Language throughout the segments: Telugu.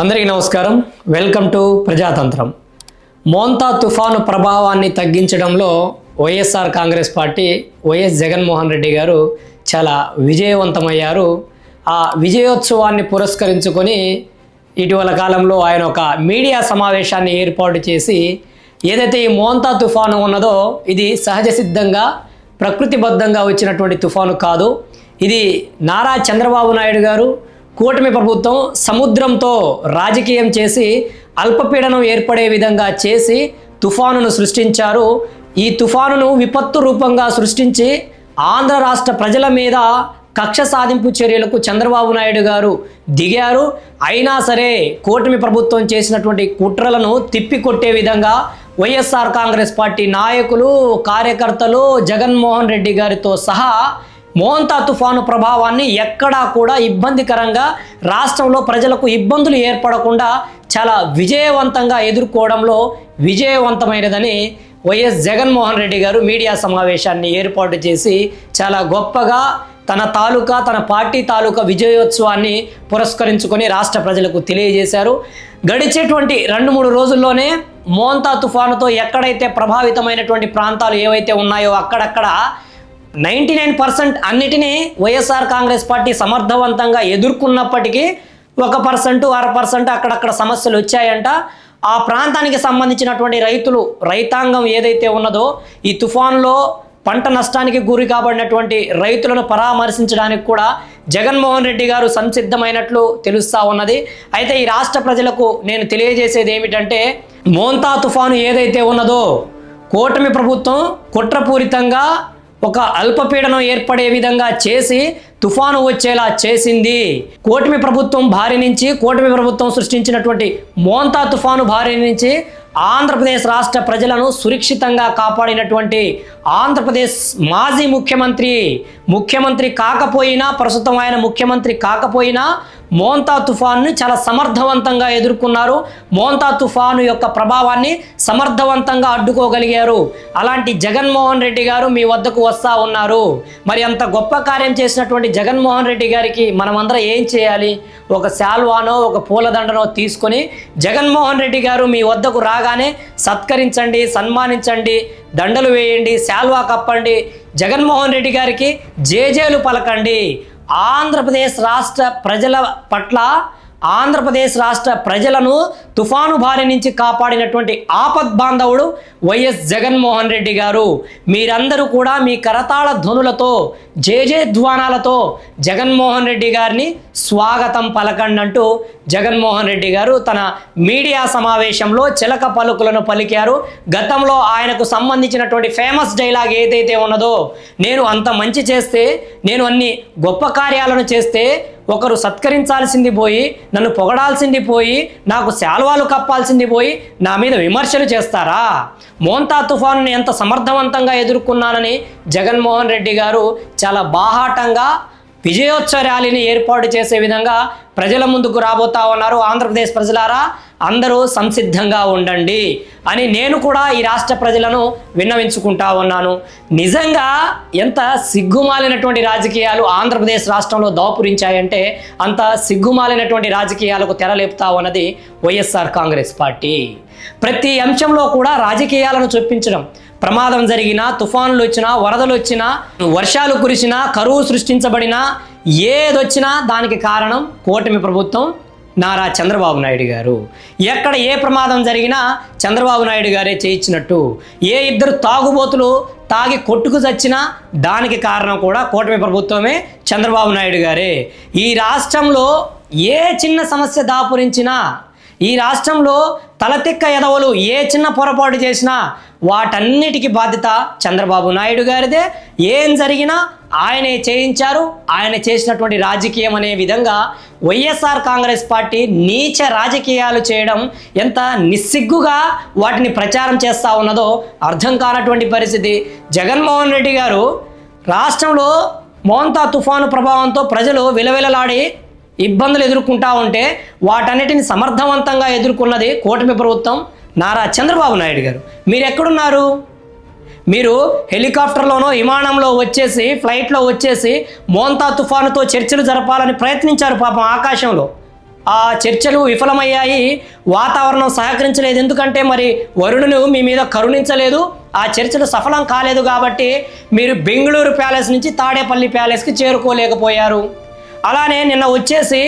అందరికీ నమస్కారం. Welcome to Prajatantram. మోంతా తుఫాను ప్రభావాన్ని తగ్గించడంలో వైఎస్ఆర్ కాంగ్రెస్ పార్టీ వైఎస్ జగన్మోహన్ రెడ్డి గారు చాలా విజయవంతమయ్యారు. ఆ విజయోత్సవాన్ని పురస్కరించుకొని ఇటీవల కాలంలో ఆయన ఒక మీడియా సమావేశాన్ని ఏర్పాటు చేసి ఏదైతే ఈ మోంతా తుఫాను ఉన్నదో ఇది సహజ సిద్ధంగా ప్రకృతిబద్ధంగా వచ్చినటువంటి తుఫాను కాదు. ఇది నారా చంద్రబాబు నాయుడు గారు కూటమి ప్రభుత్వం సముద్రంతో రాజకీయం చేసి అల్పపీడనం ఏర్పడే విధంగా చేసి తుఫానును సృష్టించారు. ఈ తుఫానును విపత్తు రూపంగా సృష్టించి ఆంధ్ర రాష్ట్ర ప్రజల మీద కక్ష సాధింపు చర్యలకు చంద్రబాబు నాయుడు గారు దిగారు. అయినా సరే కూటమి ప్రభుత్వం చేసినటువంటి కుట్రలను తిప్పికొట్టే విధంగా వైఎస్ఆర్ కాంగ్రెస్ పార్టీ నాయకులు కార్యకర్తలు జగన్మోహన్ రెడ్డి గారితో సహా మోంతా తుఫాను ప్రభావాన్ని ఎక్కడా కూడా ఇబ్బందికరంగా రాష్ట్రంలో ప్రజలకు ఇబ్బందులు ఏర్పడకుండా చాలా విజయవంతంగా ఎదుర్కోవడంలో విజయవంతమైనదని వైఎస్ జగన్మోహన్ రెడ్డి గారు మీడియా సమావేశాన్ని ఏర్పాటు చేసి చాలా గొప్పగా తన తాలూకా తన పార్టీ తాలూకా విజయోత్సవాన్ని పురస్కరించుకొని రాష్ట్ర ప్రజలకు తెలియజేశారు. గడిచేటువంటి రెండు మూడు రోజుల్లోనే మోంతా తుఫానుతో ఎక్కడైతే ప్రభావితమైనటువంటి ప్రాంతాలు ఏవైతే ఉన్నాయో అక్కడక్కడ నైంటీ నైన్ పర్సెంట్ అన్నిటినీ వైఎస్ఆర్ కాంగ్రెస్ పార్టీ సమర్థవంతంగా ఎదుర్కొన్నప్పటికీ ఒక పర్సెంట్ అర పర్సెంట్ అక్కడక్కడ సమస్యలు వచ్చాయంట. ఆ ప్రాంతానికి సంబంధించినటువంటి రైతులు రైతాంగం ఏదైతే ఉన్నదో ఈ తుఫాన్లో పంట నష్టానికి గురి కాబడినటువంటి రైతులను పరామర్శించడానికి కూడా జగన్మోహన్ రెడ్డి గారు సంసిద్ధమైనట్లు తెలుస్తా ఉన్నది. అయితే ఈ రాష్ట్ర ప్రజలకు నేను తెలియజేసేది ఏమిటంటే మోంతా తుఫాను ఏదైతే ఉన్నదో కూటమి ప్రభుత్వం కుట్రపూరితంగా ఒక అల్పపీడనం ఏర్పడే విధంగా చేసి తుఫాను వచ్చేలా చేసింది. కూటమి ప్రభుత్వం భారీ నుంచి కూటమి ప్రభుత్వం సృష్టించినటువంటి మోంతా తుఫాను భారీ నుంచి ఆంధ్రప్రదేశ్ రాష్ట్ర ప్రజలను సురక్షితంగా కాపాడినటువంటి ఆంధ్రప్రదేశ్ మాజీ ముఖ్యమంత్రి ముఖ్యమంత్రి కాకపోయినా ప్రస్తుతం ఆయన ముఖ్యమంత్రి కాకపోయినా మోంతా తుఫాన్ని చాలా సమర్థవంతంగా ఎదుర్కొన్నారు. మోంతా తుఫాను యొక్క ప్రభావాన్ని సమర్థవంతంగా అడ్డుకోగలిగారు. అలాంటి జగన్మోహన్ రెడ్డి గారు మీ వద్దకు వస్తా ఉన్నారు. మరి అంత గొప్ప కార్యం చేసినటువంటి జగన్మోహన్ రెడ్డి గారికి మనమందరం ఏం చేయాలి? ఒక శాల్వానో ఒక పూలదండనో తీసుకొని జగన్మోహన్ రెడ్డి గారు మీ వద్దకు రాగానే సత్కరించండి సన్మానించండి దండలు వేయండి శాల్వా కప్పండి జగన్మోహన్ రెడ్డి గారికి జేజేలు పలకండి. ఆంధ్రప్రదేశ్ రాష్ట్ర ప్రజల పట్ల ఆంధ్రప్రదేశ్ రాష్ట్ర ప్రజలను తుఫాను బారి నుంచి కాపాడినటువంటి ఆపద్ బాంధవుడు వైఎస్ జగన్మోహన్ రెడ్డి గారు. మీరందరూ కూడా మీ కరతాళ ధ్వనులతో జేజే ధ్వానాలతో జగన్మోహన్ రెడ్డి గారిని స్వాగతం పలకండి అంటూ జగన్మోహన్ రెడ్డి గారు తన మీడియా సమావేశంలో చిలక పలుకులను పలికారు. గతంలో ఆయనకు సంబంధించినటువంటి ఫేమస్ డైలాగ్ ఏదైతే ఉన్నదో నేను అంత మంచి చేస్తే నేను అన్ని గొప్ప కార్యాలను చేస్తే ఒకరు సత్కరించాల్సింది పోయి నన్ను పొగడాల్సింది పోయి నాకు శాల్వాలు కప్పాల్సింది పోయి నా మీద విమర్శలు చేస్తారా? మోంతా తుఫానుని ఎంత సమర్థవంతంగా ఎదుర్కొన్నానని జగన్మోహన్ రెడ్డి గారు చాలా బాహాటంగా విజయోత్సవ ర్యాలీని ఏర్పాటు చేసే విధంగా ప్రజల ముందుకు రాబోతా ఉన్నారు ఆంధ్రప్రదేశ్ ప్రజలారా. అందరూ సంసిద్ధంగా ఉండండి అని నేను కూడా ఈ రాష్ట్ర ప్రజలను విన్నవించుకుంటా ఉన్నాను. నిజంగా ఎంత సిగ్గుమాలినటువంటి రాజకీయాలు ఆంధ్రప్రదేశ్ రాష్ట్రంలో దాపురించాయంటే అంత సిగ్గుమాలినటువంటి రాజకీయాలకు తెరలేపుతా ఉన్నది వైఎస్ఆర్ కాంగ్రెస్ పార్టీ. ప్రతి అంశంలో కూడా రాజకీయాలను చొప్పించడం. ప్రమాదం జరిగినా తుఫానులు వచ్చినా వరదలు వచ్చినా వర్షాలు కురిసినా కరువు సృష్టించబడినా ఏదొచ్చినా దానికి కారణం కూటమి ప్రభుత్వం. నారా చంద్రబాబు నాయుడు గారు. ఎక్కడ ఏ ప్రమాదం జరిగినా చంద్రబాబు నాయుడు గారే చేయించినట్టు. ఏ ఇద్దరు తాగుబోతులు తాగి కొట్టుకు చచ్చినా దానికి కారణం కూడా కూటమి ప్రభుత్వమే చంద్రబాబు నాయుడు గారే. ఈ రాష్ట్రంలో ఏ చిన్న సమస్య దాపురించినా ఈ రాష్ట్రంలో తలతిక్క ఎదవలు ఏ చిన్న పొరపాటు చేసినా వాటన్నిటికీ బాధ్యత చంద్రబాబు నాయుడు గారిదే. ఏం జరిగినా ఆయనే చేయించారు. ఆయన చేసినటువంటి రాజకీయం అనే విధంగా వైఎస్ఆర్ కాంగ్రెస్ పార్టీ నీచ రాజకీయాలు చేయడం ఎంత నిస్సిగ్గుగా వాటిని ప్రచారం చేస్తూ ఉన్నదో అర్థం కానటువంటి పరిస్థితి. జగన్మోహన్ రెడ్డి గారు రాష్ట్రంలో మోంతా తుఫాను ప్రభావంతో ప్రజలు విలవిలలాడి ఇబ్బందులు ఎదుర్కొంటా ఉంటే వాటన్నిటిని సమర్థవంతంగా ఎదుర్కొన్నది కూటమి ప్రభుత్వం నారా చంద్రబాబు నాయుడు గారు. మీరు ఎక్కడున్నారు? మీరు హెలికాప్టర్లోనో విమానంలో వచ్చేసి ఫ్లైట్లో వచ్చేసి మోంతా తుఫానుతో చర్చలు జరపాలని ప్రయత్నించారు పాపం ఆకాశంలో. ఆ చర్చలు విఫలమయ్యాయి. వాతావరణం సహకరించలేదు. ఎందుకంటే మరి వరుణును మీ మీద కరుణించలేదు. ఆ చర్చలు సఫలం కాలేదు కాబట్టి మీరు బెంగళూరు ప్యాలెస్ నుంచి తాడేపల్లి ప్యాలెస్కి చేరుకోలేకపోయారు. అలానే నిన్న వచ్చేసి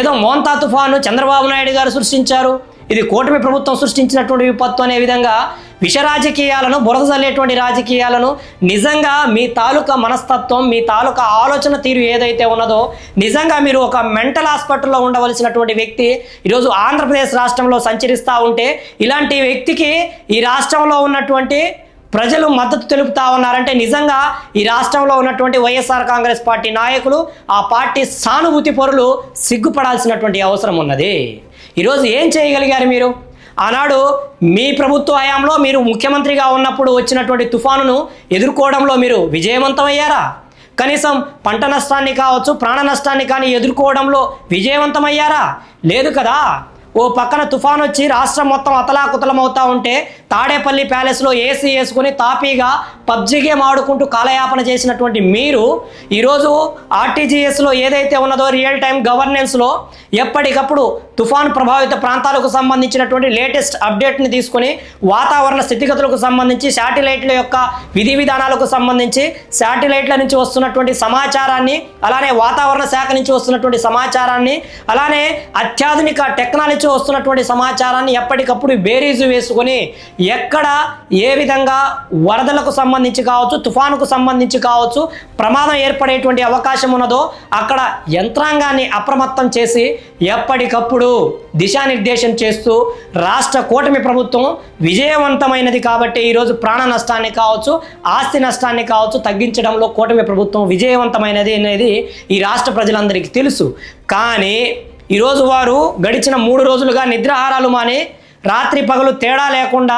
ఏదో మోంతా తుఫాను చంద్రబాబు నాయుడు గారు సృష్టించారు. ఇది కూటమి ప్రభుత్వం సృష్టించినటువంటి విపత్తు అనే విధంగా విష రాజకీయాలను బురద చల్లేటువంటి రాజకీయాలను నిజంగా మీ తాలూకా మనస్తత్వం మీ తాలూకా ఆలోచన తీరు ఏదైతే ఉన్నదో నిజంగా మీరు ఒక మెంటల్ హాస్పిటల్లో ఉండవలసినటువంటి వ్యక్తి ఈరోజు ఆంధ్రప్రదేశ్ రాష్ట్రంలో సంచరిస్తూ ఉంటే ఇలాంటి వ్యక్తికి ఈ రాష్ట్రంలో ఉన్నటువంటి ప్రజలు మద్దతు తెలుపుతా ఉన్నారంటే నిజంగా ఈ రాష్ట్రంలో ఉన్నటువంటి వైఎస్ఆర్ కాంగ్రెస్ పార్టీ నాయకులు ఆ పార్టీ సానుభూతి పరులు సిగ్గుపడాల్సినటువంటి అవసరం ఉన్నది. ఈరోజు ఏం చేయగలిగారు మీరు? ఆనాడు మీ ప్రభుత్వ హయాంలో మీరు ముఖ్యమంత్రిగా ఉన్నప్పుడు వచ్చినటువంటి తుఫానును ఎదుర్కోవడంలో మీరు విజయవంతమయ్యారా కనీసం పంట నష్టాన్ని కావచ్చు ప్రాణ నష్టాన్ని కానీ ఎదుర్కోవడంలో విజయవంతమయ్యారా లేదు కదా? ఓ పక్కన తుఫాన్ వచ్చి రాష్ట్రం మొత్తం అతలాకుతలం అవుతా ఉంటే తాడేపల్లి ప్యాలెస్లో ఏసీ వేసుకుని తాపీగా పబ్జి గేమ్ ఆడుకుంటూ కాలయాపన చేసినటువంటి మీరు ఈరోజు ఆర్టీజీఎస్లో ఏదైతే ఉన్నదో రియల్ టైం గవర్నెన్స్లో ఎప్పటికప్పుడు తుఫాన్ ప్రభావిత ప్రాంతాలకు సంబంధించినటువంటి లేటెస్ట్ అప్డేట్ని తీసుకొని వాతావరణ స్థితిగతులకు సంబంధించి శాటిలైట్ల యొక్క విధి విధానాలకు సంబంధించి శాటిలైట్ల నుంచి వస్తున్నటువంటి సమాచారాన్ని అలానే వాతావరణ శాఖ నుంచి వస్తున్నటువంటి సమాచారాన్ని అలానే అత్యాధునిక టెక్నాలజీ వస్తున్నటువంటి సమాచారాన్ని ఎప్పటికప్పుడు బేరీజు వేసుకొని ఎక్కడ ఏ విధంగా వరదలకు సంబంధించి కావచ్చు తుఫానుకు సంబంధించి కావచ్చు ప్రమాదం ఏర్పడేటువంటి అవకాశం ఉన్నదో అక్కడ యంత్రాంగాన్ని అప్రమత్తం చేసి ఎప్పటికప్పుడు దిశానిర్దేశం చేస్తూ రాష్ట్ర కూటమి ప్రభుత్వం విజయవంతమైనది కాబట్టి ఈరోజు ప్రాణ నష్టాన్ని కావచ్చు ఆస్తి నష్టాన్ని కావచ్చు తగ్గించడంలో కూటమి ప్రభుత్వం విజయవంతమైనది అనేది ఈ రాష్ట్ర ప్రజలందరికీ తెలుసు. కానీ ఈరోజు వారు గడిచిన మూడు రోజులుగా నిద్రాహారాలు మాని రాత్రి పగలు తేడా లేకుండా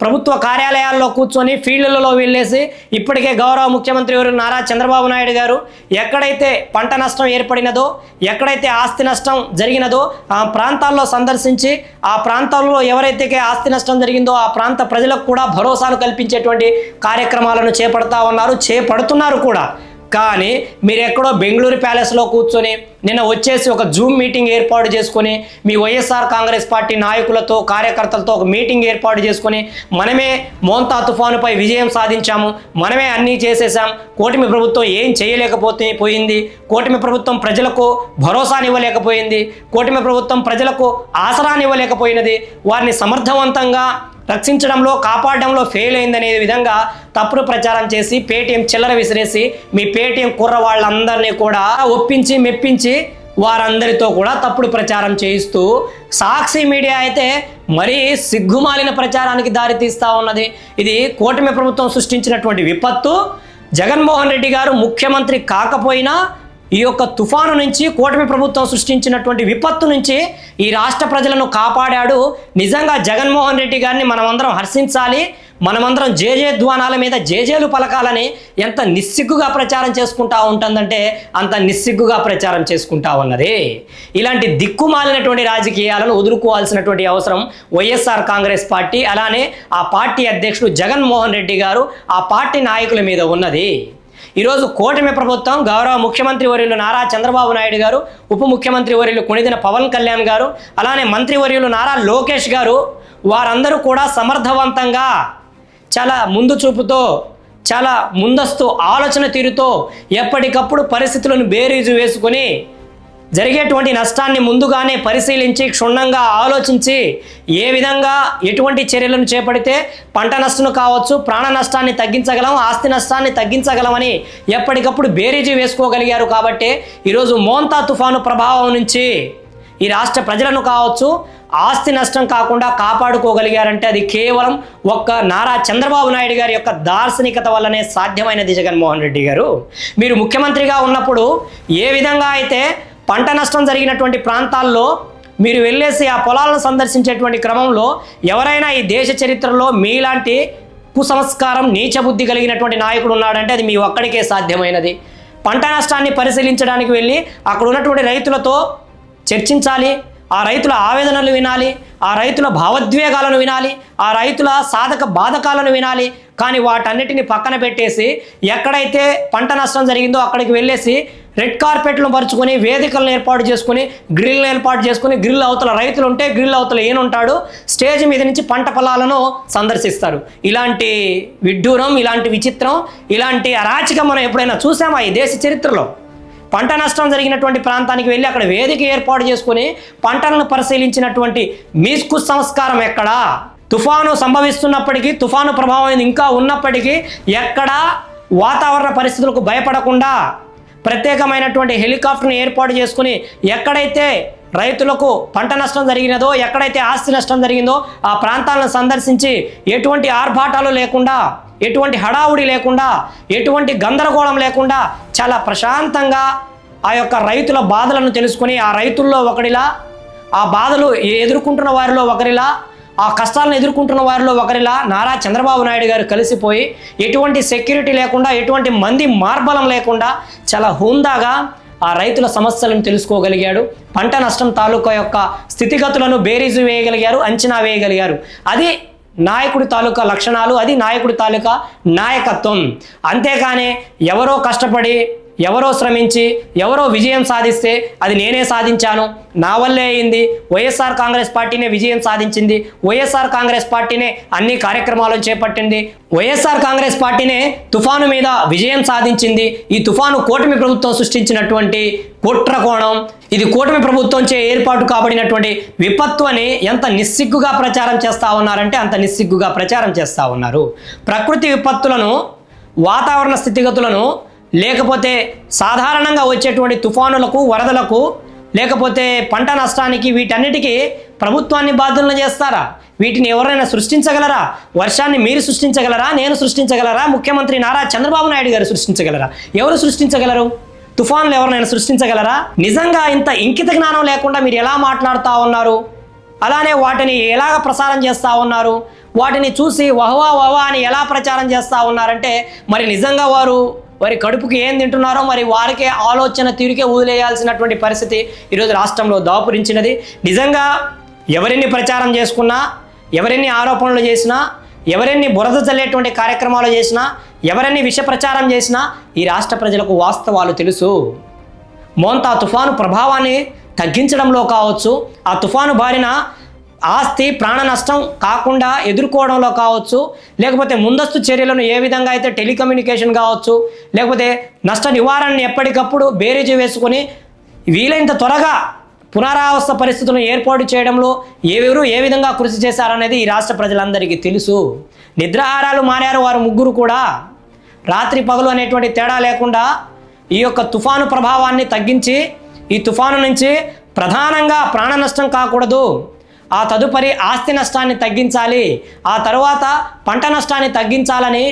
ప్రభుత్వ కార్యాలయాల్లో కూర్చొని ఫీల్డ్లలో వెళ్ళేసి ఇప్పటికే గౌరవ ముఖ్యమంత్రి గారు నారా చంద్రబాబు నాయుడు గారు ఎక్కడైతే పంట నష్టం ఏర్పడినదో ఎక్కడైతే ఆస్తి నష్టం జరిగినదో ఆ ప్రాంతాల్లో సందర్శించి ఆ ప్రాంతాల్లో ఎవరైతే ఆస్తి నష్టం జరిగిందో ఆ ప్రాంత ప్రజలకు కూడా భరోసాను కల్పించేటువంటి కార్యక్రమాలను చేపడతా ఉన్నారు చేపడుతున్నారు కూడా. కానీ మీరు ఎక్కడో బెంగళూరు ప్యాలెస్లో కూర్చొని నిన్న వచ్చేసి ఒక జూమ్ మీటింగ్ ఏర్పాటు చేసుకొని మీ వైఎస్ఆర్ కాంగ్రెస్ పార్టీ నాయకులతో కార్యకర్తలతో ఒక మీటింగ్ ఏర్పాటు చేసుకొని మనమే మోంతా తుఫానుపై విజయం సాధించాము మనమే అన్నీ చేసేసాం కూటమి ప్రభుత్వం ఏం చేయలేకపోతే పోయింది కూటమి ప్రభుత్వం ప్రజలకు భరోసానివ్వలేకపోయింది కూటమి ప్రభుత్వం ప్రజలకు ఆసరానివ్వలేకపోయినది వారిని సమర్థవంతంగా రక్షించడంలో కాపాడడంలో ఫెయిల్ అయిందనే విధంగా తప్పుడు ప్రచారం చేసి పేటీఎం చిల్లర విసిరేసి మీ పేటీఎం కుర్ర వాళ్ళందరినీ కూడా ఒప్పించి మెప్పించి వారందరితో కూడా తప్పుడు ప్రచారం చేయిస్తూ సాక్షి మీడియా అయితే మరీ సిగ్గుమాలిన ప్రచారానికి దారితీస్తూ ఉన్నది. ఇది కూటమి ప్రభుత్వం సృష్టించినటువంటి విపత్తు. జగన్మోహన్ రెడ్డి గారు ముఖ్యమంత్రి కాకపోయినా ఈ యొక్క తుఫాను నుంచి కూటమి ప్రభుత్వం సృష్టించినటువంటి విపత్తు నుంచి ఈ రాష్ట్ర ప్రజలను కాపాడాడు నిజంగా జగన్మోహన్ రెడ్డి గారిని మనమందరం హర్షించాలి మనమందరం జేజే ధ్వానాల మీద జేజేలు పలకాలని ఎంత నిస్సిగ్గుగా ప్రచారం చేసుకుంటా ఉంటుందంటే అంత నిస్సిగ్గుగా ప్రచారం చేసుకుంటా ఉన్నది. ఇలాంటి దిక్కుమాలినటువంటి రాజకీయాలను వదులుకోవాల్సినటువంటి అవసరం వైఎస్ఆర్ కాంగ్రెస్ పార్టీ అలానే ఆ పార్టీ అధ్యక్షుడు జగన్మోహన్ రెడ్డి గారు ఆ పార్టీ నాయకుల మీద ఉన్నది. ఈరోజు కూటమి ప్రభుత్వం గౌరవ ముఖ్యమంత్రి వర్యులు నారా చంద్రబాబు నాయుడు గారు ఉప ముఖ్యమంత్రి వర్యులు కొనిదిన పవన్ కళ్యాణ్ గారు అలానే మంత్రి వర్యులు నారా లోకేష్ గారు వారందరూ కూడా సమర్థవంతంగా చాలా ముందు చూపుతో చాలా ముందస్తు ఆలోచన తీరుతో ఎప్పటికప్పుడు పరిస్థితులను బేరీజు వేసుకొని జరిగేటువంటి నష్టాన్ని ముందుగానే పరిశీలించి క్షుణ్ణంగా ఆలోచించి ఏ విధంగా ఎటువంటి చర్యలను చేపడితే పంట నష్టం కావచ్చు ప్రాణ నష్టాన్ని తగ్గించగలం ఆస్తి నష్టాన్ని తగ్గించగలమని ఎప్పటికప్పుడు బేరీజు వేసుకోగలిగారు కాబట్టి ఈరోజు మోంతా తుఫాను ప్రభావం నుంచి ఈ రాష్ట్ర ప్రజలను కావచ్చు ఆస్తి నష్టం కాకుండా కాపాడుకోగలిగారంటే అది కేవలం ఒక్క నారా చంద్రబాబు నాయుడు గారి యొక్క దార్శనికత వల్లనే సాధ్యమైనది జగన్మోహన్ రెడ్డి గారు. మీరు ముఖ్యమంత్రిగా ఉన్నప్పుడు ఏ విధంగా అయితే పంట నష్టం జరిగినటువంటి ప్రాంతాల్లో మీరు వెళ్ళేసి ఆ పొలాలను సందర్శించేటువంటి క్రమంలో ఎవరైనా ఈ దేశ చరిత్రలో మీలాంటి కుసంస్కారం నీచబుద్ధి కలిగినటువంటి నాయకుడు ఉన్నాడంటే అది మీ ఒక్కడికే సాధ్యమైనది. పంట నష్టాన్ని పరిశీలించడానికి వెళ్ళి అక్కడ ఉన్నటువంటి రైతులతో చర్చించాలి ఆ రైతుల ఆవేదనలు వినాలి ఆ రైతుల భావోద్వేగాలను వినాలి ఆ రైతుల సాధక బాధకాలను వినాలి. కానీ వాటన్నిటిని పక్కన పెట్టేసి ఎక్కడైతే పంట నష్టం జరిగిందో అక్కడికి వెళ్ళేసి రెడ్ కార్పెట్లు పరుచుకొని వేదికలను ఏర్పాటు చేసుకుని గ్రిల్ ఏర్పాటు చేసుకుని గ్రిల్ అవతల రైతులు ఉంటే గ్రిల్ అవతల ఏనుంటాడు స్టేజ్ మీద నుంచి పంట పొలాలను సందర్శిస్తారు. ఇలాంటి విడ్డూరం ఇలాంటి విచిత్రం ఇలాంటి అరాచకం మనం ఎప్పుడైనా చూసామా ఈ దేశ చరిత్రలో? పంట నష్టం జరిగినటువంటి ప్రాంతానికి వెళ్ళి అక్కడ వేదిక ఏర్పాటు చేసుకుని పంటలను పరిశీలించినటువంటి మీస్కు సంస్కారం ఎక్కడా? తుఫాను సంభవిస్తున్నప్పటికీ తుఫాను ప్రభావం ఇంకా ఉన్నప్పటికీ ఎక్కడా వాతావరణ పరిస్థితులకు భయపడకుండా ప్రత్యేకమైనటువంటి హెలికాప్టర్ని ఏర్పాటు చేసుకుని ఎక్కడైతే రైతులకు పంట నష్టం జరిగినదో ఎక్కడైతే ఆస్తి నష్టం జరిగిందో ఆ ప్రాంతాలను సందర్శించి ఎటువంటి ఆర్భాటాలు లేకుండా ఎటువంటి హడావుడి లేకుండా ఎటువంటి గందరగోళం లేకుండా చాలా ప్రశాంతంగా ఆ యొక్క రైతుల బాధలను తెలుసుకుని ఆ రైతుల్లో ఒకడిలా ఆ బాధలు ఎదుర్కొంటున్న వారిలో ఒకరిలా ఆ కష్టాలను ఎదుర్కొంటున్న వారిలో ఒకరిలా నారా చంద్రబాబు నాయుడు గారు కలిసిపోయి ఎటువంటి సెక్యూరిటీ లేకుండా ఎటువంటి మంది మార్బలం లేకుండా చాలా హుందాగా ఆ రైతుల సమస్యలను తెలుసుకోగలిగాడు. పంట నష్టం తాలూకా యొక్క స్థితిగతులను బేరీజు వేయగలిగారు అంచనా వేయగలిగారు. అది నాయకుడి తాలూకా లక్షణాలు అది నాయకుడి తాలూకా నాయకత్వం. అంతేకాని ఎవరో కష్టపడి ఎవరో శ్రమించి ఎవరో విజయం సాధిస్తే అది నేనే సాధించాను. నా వల్లే అయింది. వైఎస్ఆర్ కాంగ్రెస్ పార్టీనే విజయం సాధించింది. వైఎస్ఆర్ కాంగ్రెస్ పార్టీనే అన్ని కార్యక్రమాలను చేపట్టింది. వైఎస్ఆర్ కాంగ్రెస్ పార్టీనే తుఫాను మీద విజయం సాధించింది. ఈ తుఫాను కూటమి ప్రభుత్వం సృష్టించినటువంటి కుట్ర కోణం ఇది కూటమి ప్రభుత్వంచే ఏర్పాటు కాబడినటువంటి విపత్తు అని ఎంత నిస్సిగ్గుగా ప్రచారం చేస్తా ఉన్నారంటే అంత నిస్సిగ్గుగా ప్రచారం చేస్తా ఉన్నారు. ప్రకృతి విపత్తులను వాతావరణ స్థితిగతులను లేకపోతే సాధారణంగా వచ్చేటువంటి తుఫానులకు వరదలకు లేకపోతే పంట నష్టానికి వీటన్నిటికీ ప్రభుత్వాన్ని బాధ్యులను చేస్తారా? వీటిని ఎవరైనా సృష్టించగలరా? వర్షాన్ని మీరు సృష్టించగలరా? నేను సృష్టించగలరా? ముఖ్యమంత్రి నారా చంద్రబాబు నాయుడు గారు సృష్టించగలరా? ఎవరు సృష్టించగలరు? తుఫాన్లు ఎవరినైనా సృష్టించగలరా? నిజంగా ఇంత ఇంకిత జ్ఞానం లేకుండా మీరు ఎలా మాట్లాడుతూ ఉన్నారు? అలానే వాటిని ఎలాగ ప్రసారం చేస్తూ ఉన్నారు? వాటిని చూసి వహవా వహవా అని ఎలా ప్రచారం చేస్తూ ఉన్నారంటే మరి నిజంగా వారు వారి కడుపుకి ఏం తింటున్నారో మరి వారికే ఆలోచన తీరికే వదిలేయాల్సినటువంటి పరిస్థితి ఈరోజు రాష్ట్రంలో దాపురించినది. నిజంగా ఎవరిని ప్రచారం చేసుకున్నా ఎవరిని ఆరోపణలు చేసినా ఎవరిని బురద చల్లేటువంటి కార్యక్రమాలు చేసినా ఎవరిని విష ప్రచారం చేసినా ఈ రాష్ట్ర ప్రజలకు వాస్తవాలు తెలుసు. మోంతా తుఫాను ప్రభావాన్ని తగ్గించడంలో కావచ్చు ఆ తుఫాను బారిన ఆస్తి ప్రాణ నష్టం కాకుండా ఎదుర్కోవడంలో కావచ్చు లేకపోతే ముందస్తు చర్యలను ఏ విధంగా అయితే టెలికమ్యూనికేషన్ కావచ్చు లేకపోతే నష్ట నివారణని ఎప్పటికప్పుడు బేరీజు వేసుకొని వీలైనంత త్వరగా పునరావస్థ పరిస్థితులను ఏర్పాటు చేయడంలో ఎవరు ఏ విధంగా కృషి చేశారనేది ఈ రాష్ట్ర ప్రజలందరికీ తెలుసు. నిద్రాహారాలు మారారు వారు ముగ్గురు కూడా. రాత్రి పగలు అనేటువంటి తేడా లేకుండా ఈ యొక్క తుఫాను ప్రభావాన్ని తగ్గించి ఈ తుఫాను నుంచి ప్రధానంగా ప్రాణ నష్టం కాకూడదు. ఆ తదుపరి ఆస్తి నష్టాన్ని తగ్గించాలి. ఆ తర్వాత పంట నష్టాన్ని తగ్గించాలని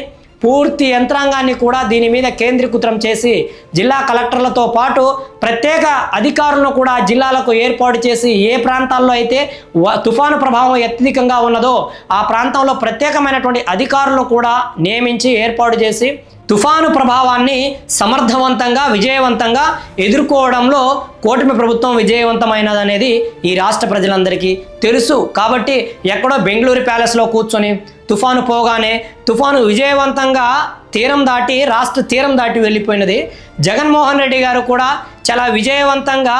పూర్తి యంత్రాంగాన్ని కూడా దీని మీద కేంద్రీకృతం చేసి జిల్లా కలెక్టర్లతో పాటు ప్రత్యేక అధికారులను కూడా జిల్లాలకు ఏర్పాటు చేసి ఏ ప్రాంతాల్లో అయితే తుఫాను ప్రభావం అత్యధికంగా ఉన్నదో ఆ ప్రాంతంలో ప్రత్యేకమైనటువంటి అధికారులను కూడా నియమించి ఏర్పాటు చేసి తుఫాను ప్రభావాన్ని సమర్థవంతంగా విజయవంతంగా ఎదుర్కోవడంలో కూటమి ప్రభుత్వం విజయవంతమైనదనేది ఈ రాష్ట్ర ప్రజలందరికీ తెలుసు. కాబట్టి ఎక్కడో బెంగళూరు ప్యాలెస్లో కూర్చొని తుఫాను పోగానే తుఫాను విజయవంతంగా తీరం దాటి రాష్ట్ర తీరం దాటి వెళ్ళిపోయినది జగన్మోహన్ రెడ్డి గారు కూడా చాలా విజయవంతంగా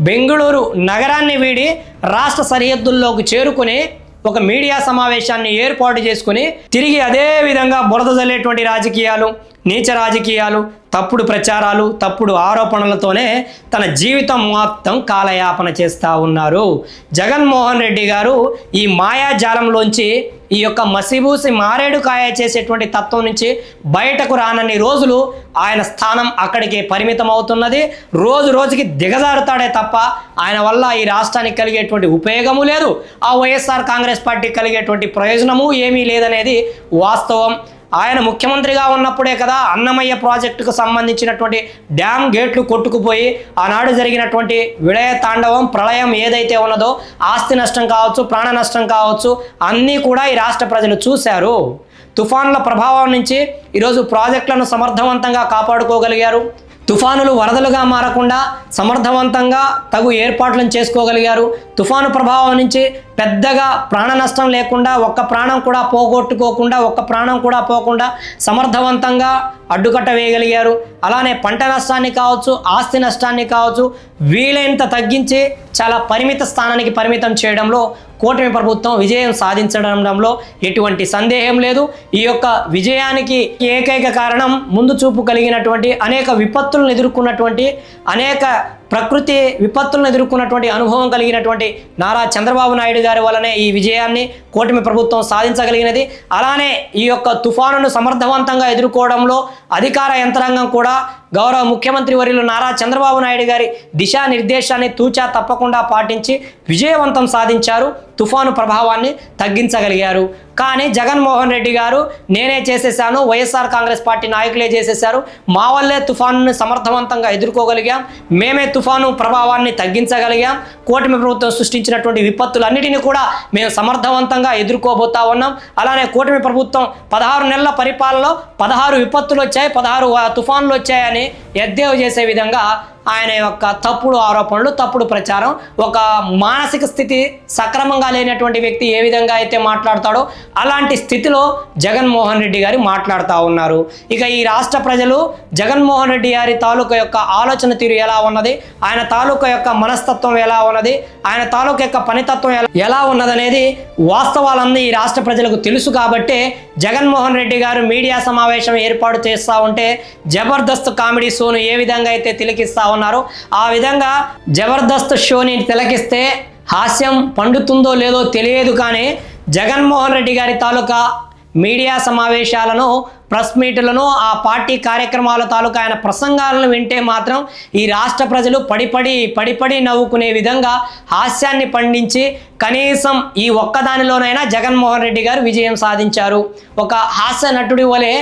బెంగళూరు నగరాన్ని వీడి రాష్ట్ర సరిహద్దుల్లోకి చేరుకుని ఒక మీడియా సమావేశాన్ని ఏర్పాటు చేసుకుని తిరిగి అదే విధంగా బురద జల్లేటువంటి రాజకీయాలు నీచ రాజకీయాలు తప్పుడు ప్రచారాలు తప్పుడు ఆరోపణలతోనే తన జీవితం మొత్తం కాలయాపన చేస్తూ ఉన్నారు. జగన్మోహన్ రెడ్డి గారు ఈ మాయాజాలంలోంచి ఈ యొక్క మసిబూసి మారేడు కాయ చేసేటువంటి తత్వం నుంచి బయటకు రానన్ని రోజులు ఆయన స్థానం అక్కడికి పరిమితం అవుతున్నది రోజు రోజుకి దిగజారుతాడే తప్ప ఆయన వల్ల ఈ రాష్ట్రానికి కలిగేటువంటి ఉపయోగము లేదు. ఆ వైఎస్ఆర్ కాంగ్రెస్ పార్టీకి కలిగేటువంటి ప్రయోజనము ఏమీ లేదనేది వాస్తవం. ఆయన ముఖ్యమంత్రిగా ఉన్నప్పుడే కదా అన్నమయ్య ప్రాజెక్టుకు సంబంధించినటువంటి డ్యామ్ గేట్లు కొట్టుకుపోయి ఆనాడు జరిగినటువంటి విడయ తాండవం ప్రళయం ఏదైతే ఉన్నదో ఆస్తి నష్టం కావచ్చు ప్రాణ నష్టం కావచ్చు అన్నీ కూడా ఈ రాష్ట్ర ప్రజలు చూశారు. తుఫాన్ల ప్రభావం నుంచి ఈరోజు ప్రాజెక్టులను సమర్థవంతంగా కాపాడుకోగలిగారు. తుఫానులు వరదలుగా మారకుండా సమర్థవంతంగా తగు ఏర్పాట్లను చేసుకోగలిగారు. తుఫాను ప్రభావం నుంచి పెద్దగా ప్రాణ నష్టం లేకుండా ఒక్క ప్రాణం కూడా పోగొట్టుకోకుండా ఒక్క ప్రాణం కూడా పోకుండా సమర్థవంతంగా అడ్డుకట్ట వేయగలిగారు. అలానే పంట నష్టాన్ని కావచ్చు ఆస్తి నష్టాన్ని కావచ్చు వీలైనంత తగ్గించి చాలా పరిమిత స్థానానికి పరిమితం చేయడంలో కూటమి ప్రభుత్వం విజయం సాధించడంలో ఎటువంటి సందేహం లేదు. ఈ యొక్క విజయానికి ఏకైక కారణం ముందు చూపు కలిగినటువంటి అనేక విపత్తులను ఎదుర్కొన్నటువంటి అనేక ప్రకృతి విపత్తులను ఎదుర్కొన్నటువంటి అనుభవం కలిగినటువంటి నారా చంద్రబాబు నాయుడు గారి వలనే ఈ విజయాన్ని కూటమి ప్రభుత్వం సాధించగలిగినది. అలానే ఈ యొక్క తుఫానును సమర్థవంతంగా ఎదుర్కోవడంలో అధికార యంత్రాంగం కూడా గౌరవ ముఖ్యమంత్రి వర్యులు నారా చంద్రబాబు నాయుడు గారి దిశానిర్దేశాన్ని తూచా తప్పకుండా పాటించి విజయవంతం సాధించారు. తుఫాను ప్రభావాన్ని తగ్గించగలిగారు. కానీ జగన్మోహన్ రెడ్డి గారు నేనే చేసేసాను వైఎస్ఆర్ కాంగ్రెస్ పార్టీ నాయకులే చేసేశారు. మా వల్లే తుఫాను సమర్థవంతంగా ఎదుర్కోగలిగాం. మేమే తుఫాను ప్రభావాన్ని తగ్గించగలిగాం. కూటమి ప్రభుత్వం సృష్టించినటువంటి విపత్తులన్నిటిని కూడా మేము సమర్థవంతంగా ఎదుర్కోబోతా ఉన్నాం. అలానే కూటమి ప్రభుత్వం పదహారు నెలల పరిపాలనలో పదహారు విపత్తులు వచ్చాయి పదహారు తుఫాన్లు వచ్చాయని ఎద్దేవ చేసే విధంగా ఆయన యొక్క తప్పుడు ఆరోపణలు తప్పుడు ప్రచారం ఒక మానసిక స్థితి సక్రమంగా లేనటువంటి వ్యక్తి ఏ విధంగా అయితే మాట్లాడతాడో అలాంటి స్థితిలో జగన్మోహన్ రెడ్డి గారు మాట్లాడుతూ ఉన్నారు. ఇక ఈ రాష్ట్ర ప్రజలు జగన్మోహన్ రెడ్డి గారి తాలూకా యొక్క ఆలోచన తీరు ఎలా ఉన్నది? ఆయన తాలూకా యొక్క మనస్తత్వం ఎలా ఉన్నది? ఆయన తాలూకా యొక్క పనితత్వం ఎలా- ఎలా ఉన్నదనేది వాస్తవాలన్నీ ఈ రాష్ట్ర ప్రజలకు తెలుసు కాబట్టే జగన్మోహన్ రెడ్డి గారు మీడియా సమావేశం ఏర్పాటు చేస్తూ ఉంటే జబర్దస్త్ కామెడీ షోను ఏ విధంగా అయితే తిలకిస్తూ ఉన్నారో ఆ విధంగా జబర్దస్త్ షోని తిలకిస్తే హాస్యం పండుతుందో లేదో తెలియదు కానీ జగన్మోహన్ రెడ్డి గారి తాలూకా మీడియా సమావేశాలను ప్రెస్ మీట్లను ఆ పార్టీ కార్యక్రమాల తాలూకా ఆయన ప్రసంగాలను వింటే మాత్రం ఈ రాష్ట్ర ప్రజలు పడిపడి పడిపడి నవ్వుకునే విధంగా హాస్యాన్ని పండించి కనీసం ఈ ఒక్కదానిలోనైనా జగన్మోహన్ రెడ్డి గారు విజయం సాధించారు. ఒక హాస్య నటుడి వలె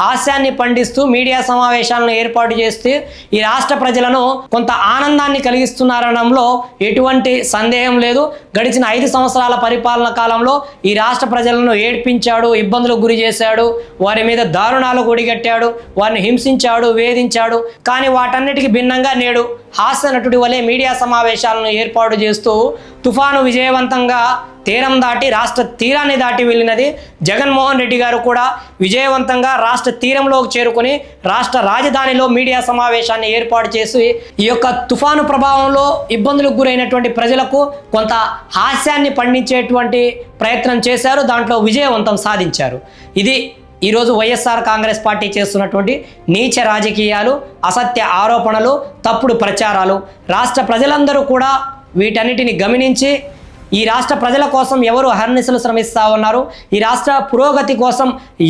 హాస్యాన్ని పండిస్తూ మీడియా సమావేశాలను ఏర్పాటు చేస్తూ ఈ రాష్ట్ర ప్రజలను కొంత ఆనందాన్ని కలిగిస్తున్నారనడంలో ఎటువంటి సందేహం లేదు. గడిచిన ఐదు సంవత్సరాల పరిపాలన కాలంలో ఈ రాష్ట్ర ప్రజలను ఏడ్పించాడు ఇబ్బందులకు గురి చేశాడు వారి మీద దారుణాలు ఒడిగట్టాడు వారిని హింసించాడు వేధించాడు. కానీ వాటన్నిటికీ భిన్నంగా నేడు హాస్య నటుడి వలె మీడియా సమావేశాలను ఏర్పాటు చేస్తూ తుఫాను విజయవంతంగా తీరం దాటి రాష్ట్ర తీరాన్ని దాటి వెళ్ళినది జగన్మోహన్ రెడ్డి గారు కూడా విజయవంతంగా రాష్ట్ర తీరంలోకి చేరుకుని రాష్ట్ర రాజధానిలో మీడియా సమావేశాన్ని ఏర్పాటు చేసి ఈ యొక్క తుఫాను ప్రభావంలో ఇబ్బందులకు గురైనటువంటి ప్రజలకు కొంత హాస్యాన్ని పండించేటువంటి ప్రయత్నం చేశారు దాంట్లో విజయవంతం సాధించారు. ఇది ఈరోజు వైఎస్ఆర్ కాంగ్రెస్ పార్టీ చేస్తున్నటువంటి నీచ రాజకీయాలు అసత్య ఆరోపణలు తప్పుడు ప్రచారాలు. రాష్ట్ర ప్రజలందరూ కూడా వీటన్నిటిని గమనించి ఈ రాష్ట్ర ప్రజల కోసం ఎవరు అహర్నిశలు శ్రమిస్తూ ఉన్నారు? ఈ రాష్ట్ర పురోగతి కోసం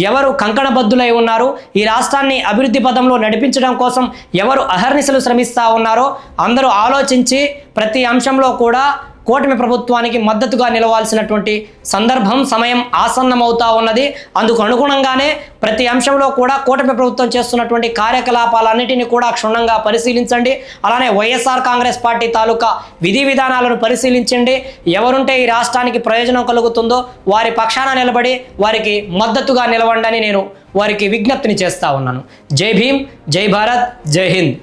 ఎవరు కంకణబద్ధులై ఉన్నారు? ఈ రాష్ట్రాన్ని అభివృద్ధి పదంలో నడిపించడం కోసం ఎవరు అహర్నిశలు శ్రమిస్తూ ఉన్నారో అందరూ ఆలోచించి ప్రతి అంశంలో కూడా కూటమి ప్రభుత్వానికి మద్దతుగా నిలవాల్సినటువంటి సందర్భం సమయం ఆసన్నమవుతా ఉన్నది. అందుకు అనుగుణంగానే ప్రతి అంశంలో కూడా కూటమి ప్రభుత్వం చేస్తున్నటువంటి కార్యకలాపాలన్నిటిని కూడా క్షుణ్ణంగా పరిశీలించండి. అలానే వైఎస్ఆర్ కాంగ్రెస్ పార్టీ తాలూకా విధి విధానాలను పరిశీలించండి. ఎవరుంటే ఈ రాష్ట్రానికి ప్రయోజనం కలుగుతుందో వారి పక్షాన నిలబడి వారికి మద్దతుగా నిలవండి నేను వారికి విజ్ఞప్తిని చేస్తా ఉన్నాను. జై భీమ్ జై భారత్ జై హింద్.